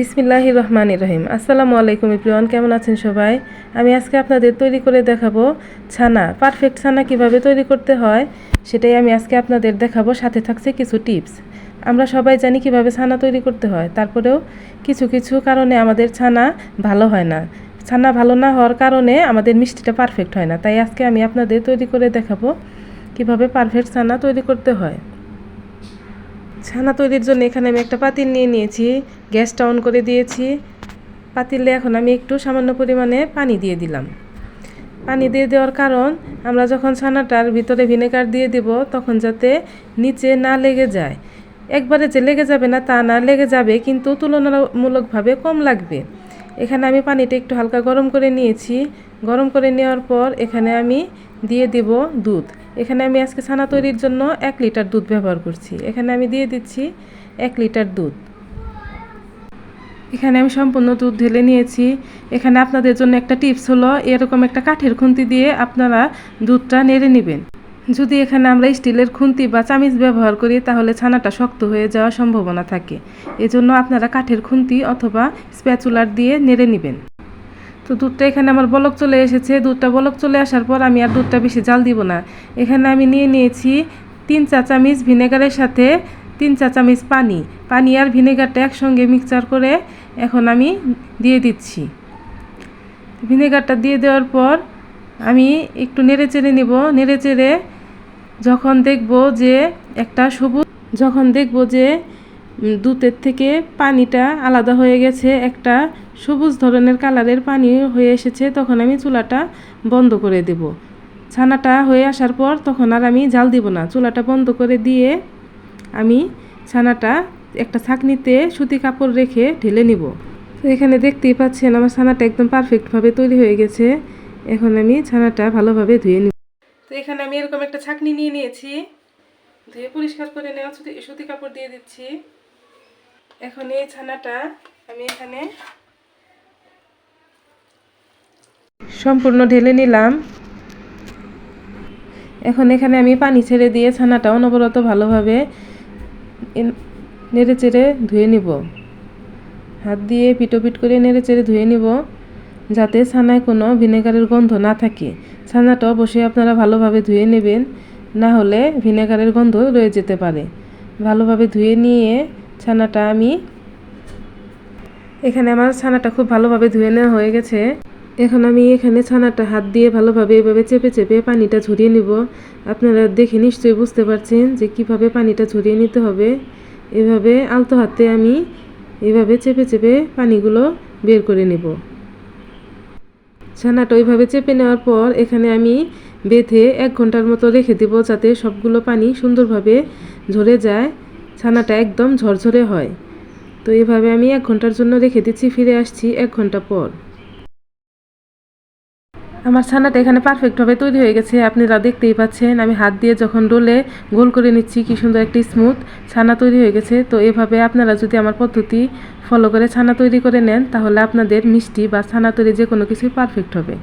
বিসমিল্লাহির রহমান রহিম। আসসালামু আলাইকুম ইপ্রিয়ন কেমন আছেন সবাই? আমি আজকে আপনাদের তৈরি করে দেখাবো ছানা পারফেক্ট ছানা কীভাবে তৈরি করতে হয়, সেটাই আমি আজকে আপনাদের দেখাবো। সাথে থাকছে কিছু টিপস আমরা সবাই জানি কীভাবে ছানা তৈরি করতে হয়, তারপরেও কিছু কিছু কারণে আমাদের ছানা ভালো হয় না। ছানা ভালো না হওয়ার কারণে আমাদের মিষ্টিটা পারফেক্ট হয় না। তাই আজকে আমি আপনাদের তৈরি করে দেখাবো কীভাবে পারফেক্ট ছানা তৈরি করতে হয়। ছানা তৈরির জন্য এখানে আমি একটা পাতিল নিয়ে নিয়েছি। গ্যাসটা অন করে দিয়েছি। পাতিলে এখন আমি একটু সামান্য পরিমাণে পানি দিয়ে দিলাম। পানি দিয়ে দেওয়ার কারণ, আমরা যখন ছানাটার ভিতরে ভিনেগার দিয়ে দেব, তখন যাতে নিচে না লেগে যায়। একবারে যে লেগে যাবে না, তা না লেগে যাবে, কিন্তু তুলনামূলকভাবে কম লাগবে। এখানে আমি পানিটা একটু হালকা গরম করে নিয়েছি। গরম করে নেওয়ার পর এখানে আমি দিয়ে দিব দুধ। এখানে আমি আজকে ছানা তৈরির জন্য এক লিটার দুধ ব্যবহার করছি। এখানে আমি দিয়ে দিচ্ছি এক লিটার দুধ। এখানে আমি সম্পূর্ণ দুধ ঢেলে নিয়েছি। এখানে আপনাদের জন্য একটা টিপস হলো, এরকম একটা কাঠের খুন্তি দিয়ে আপনারা দুধটা নেড়ে নেবেন। যদি এখানে আমরা স্টিলের খুন্তি বা চামিচ ব্যবহার করি, তাহলে ছানাটা শক্ত হয়ে যাওয়ার সম্ভাবনা থাকে। এজন্য আপনারা কাঠের খুন্তি অথবা স্প্যাচুলার দিয়ে নেড়ে নেবেন। তো দুধটা এখানে আমার বলক চলে এসেছে। দুধটা বলক চলে আসার পর আমি আর দুধটা বেশি জাল দিব না। এখানে আমি নিয়ে নিয়েছি তিন চা চামিচ ভিনেগারের সাথে তিন চা চামিচ পানি। পানি আর ভিনেগারটা একসঙ্গে মিক্সচার করে এখন আমি দিয়ে দিচ্ছি। ভিনেগারটা দিয়ে দেওয়ার পর আমি একটু নেড়ে চেড়ে নেব। নেড়ে চেড়ে যখন দেখব যে একটা সবুজ যখন দেখব যে দুধের থেকে পানিটা আলাদা হয়ে গেছে। একটা সবুজ ধরনের কালারের পানি হয়ে এসেছে। তখন আমি চুলাটা বন্ধ করে দেব। ছানাটা হয়ে আসার পর তখন আর আমি জাল দিব না। চুলাটা বন্ধ করে দিয়ে আমি ছানাটা একটা ছাকনিতে সুতি কাপড় রেখে ঢেলে নিব। তো এখানে দেখতেই পাচ্ছেন আমার ছানাটা একদম পারফেক্টভাবে তৈরি হয়ে গেছে। এখন আমি ছানাটা ভালোভাবে ধুয়ে নিব। তো এখানে আমি এরকম একটা ছাকনি নিয়ে নিয়েছি। ধুয়ে পরিষ্কার করে নেওয়া সুতি সুতি কাপড় দিয়ে দিচ্ছি। এখন এই ছানাটা আমি এখানে সম্পূর্ণ ঢেলে নিলাম। এখন এখানে আমি পানি ছেড়ে দিয়ে ছানাটা অনবরত ভালোভাবে নেড়ে চেড়ে ধুয়ে নিব। হাত দিয়ে পিটোপিট করে নেড়ে চেড়ে ধুয়ে নিব যাতে ছানায় কোনো ভিনেগারের গন্ধ না থাকে। ছানাটা অবশ্যই আপনারা ভালোভাবে ধুয়ে নেবেন, না হলে ভিনেগারের গন্ধ রয়ে যেতে পারে। ভালোভাবে ধুয়ে নিয়ে ছানাটা আমি এখানে আমার ছানাটা খুব ভালোভাবে ধুয়ে নেওয়া হয়ে গেছে। এখন আমি এখানে ছানাটা হাত দিয়ে ভালোভাবে এভাবে চেপে চেপে পানিটা ঝরিয়ে নিব। আপনারা দেখে নিশ্চয়ই বুঝতে পারছেন যে কীভাবে পানিটা ঝরিয়ে নিতে হবে। এভাবে আলতো হাতে আমি এভাবে চেপে চেপে পানিগুলো বের করে নেব। ছানাটা ওইভাবে চেপে নেওয়ার পর এখানে আমি বেঁধে এক ঘণ্টার মতো রেখে দেব যাতে সবগুলো পানি সুন্দরভাবে ঝরে যায়। ছানাটা একদম ঝরঝরে হয়। তো এভাবে আমি এক ঘণ্টার জন্য রেখে দিচ্ছি, ফিরে আসছি এক ঘণ্টা পর। আমার ছানাটা এখানে পারফেক্টভাবে তৈরি হয়ে গেছে আপনারা দেখতেই পাচ্ছেন। আমি হাত দিয়ে যখন ডোলে গোল করে নিচ্ছি, কি সুন্দর একটি স্মুথ ছানা তৈরি হয়ে গেছে। তো এভাবে আপনারা যদি আমার পদ্ধতি ফলো করে ছানা তৈরি করে নেন, তাহলে আপনাদের মিষ্টি বা ছানা তৈরি যে কোনো কিছুই পারফেক্ট হবে।